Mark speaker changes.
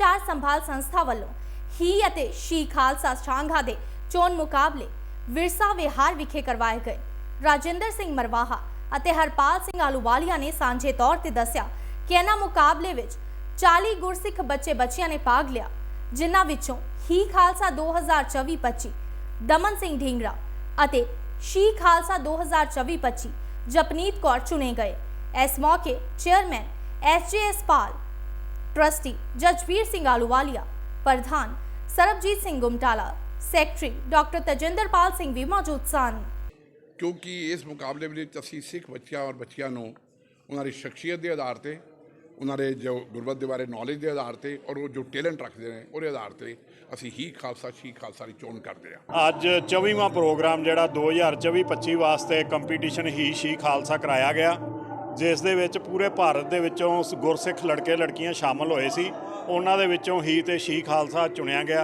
Speaker 1: ਪ੍ਰਚਾਰ ਸੰਭਾਲ ਸੰਸਥਾ ਵੱਲੋਂ ਹੀ ਅਤੇ ਸ਼ੀ ਖਾਲਸਾ ਸ਼ਾਂਘਾ ਦੇ ਚੋਣ ਮੁਕਾਬਲੇ ਵਿਰਸਾ ਵਿਹਾਰ ਵਿਖੇ ਕਰਵਾਏ ਗਏ। ਰਾਜਿੰਦਰ ਸਿੰਘ ਮਰਵਾਹਾ ਅਤੇ ਹਰਪਾਲ ਸਿੰਘ ਆਲੂਵਾਲੀਆ ਨੇ ਸਾਂਝੇ ਤੌਰ ਤੇ ਦੱਸਿਆ ਕਿ ਇਹਨਾਂ ਮੁਕਾਬਲੇ ਵਿੱਚ 40 ਗੁਰਸਿੱਖ ਬੱਚੇ ਬੱਚੀਆਂ ਨੇ ਭਾਗ ਲਿਆ, ਜਿਨ੍ਹਾਂ ਵਿੱਚੋਂ ਹੀ ਖਾਲਸਾ 2024-25 ਦਮਨ ਸਿੰਘ ਢੀਂਗਰਾ ਅਤੇ ਸ਼ੀ ਖਾਲਸਾ 2024-25 ਜਪਨੀਤ ਕੌਰ ਚੁਣੇ ਗਏ। ਇਸ ਮੌਕੇ chairman SJS Pal trustee Jajvir Singh Ahluwalia ਪ੍ਰਧਾਨ ਸਰਬਜੀਤ ਸਿੰਘ ਗੁਮਟਾਲਾ ਸੈਕਟਰੀ ਡਾਕਟਰ ਤਜਿੰਦਰਪਾਲ ਸਿੰਘ ਵੀ ਮੌਜੂਦ ਸਨ
Speaker 2: ਕਿਉਂਕਿ ਇਸ ਮੁਕਾਬਲੇ ਵਿੱਚ ਅਸੀਂ ਸਿੱਖ ਬੱਚਿਆਂ ਔਰ ਬੱਚੀਆਂ ਨੂੰ ਉਹਨਾਂ ਦੀ ਸ਼ਖਸੀਅਤ ਦੇ ਆਧਾਰ ਤੇ ਉਹਨਾਂ ਦੇ ਜੋ ਗੁਰਬਤ ਦੇ ਬਾਰੇ ਨੌਲੇਜ ਦੇ ਆਧਾਰ ਤੇ ਔਰ ਉਹ ਜੋ ਟੈਲੈਂਟ ਰੱਖਦੇ ਨੇ ਉਹਦੇ ਆਧਾਰ ਤੇ ਅਸੀਂ ਹੀ ਖਾਲਸਾ ਸ਼ੀ ਖਾਲਸਾ ਦੀ ਚੋਣ ਕਰਦੇ ਹਾਂ
Speaker 3: ਅੱਜ 24ਵਾਂ ਪ੍ਰੋਗਰਾਮ ਜਿਹੜਾ 2024-25 ਵਾਸਤੇ ਕੰਪੀਟੀਸ਼ਨ ਹੀ ਸ਼ੀ ਖਾਲਸਾ ਕਰਾਇਆ ਗਿਆ ਜਿਸ ਦੇ ਵਿੱਚ ਪੂਰੇ ਭਾਰਤ ਦੇ ਵਿੱਚੋਂ ਗੁਰਸਿੱਖ ਲੜਕੇ ਲੜਕੀਆਂ ਸ਼ਾਮਲ ਹੋਏ ਸੀ, ਉਹਨਾਂ ਦੇ ਵਿੱਚੋਂ ਹੀ ਤੇ ਸ਼ੀ ਖਾਲਸਾ ਚੁਣਿਆ ਗਿਆ।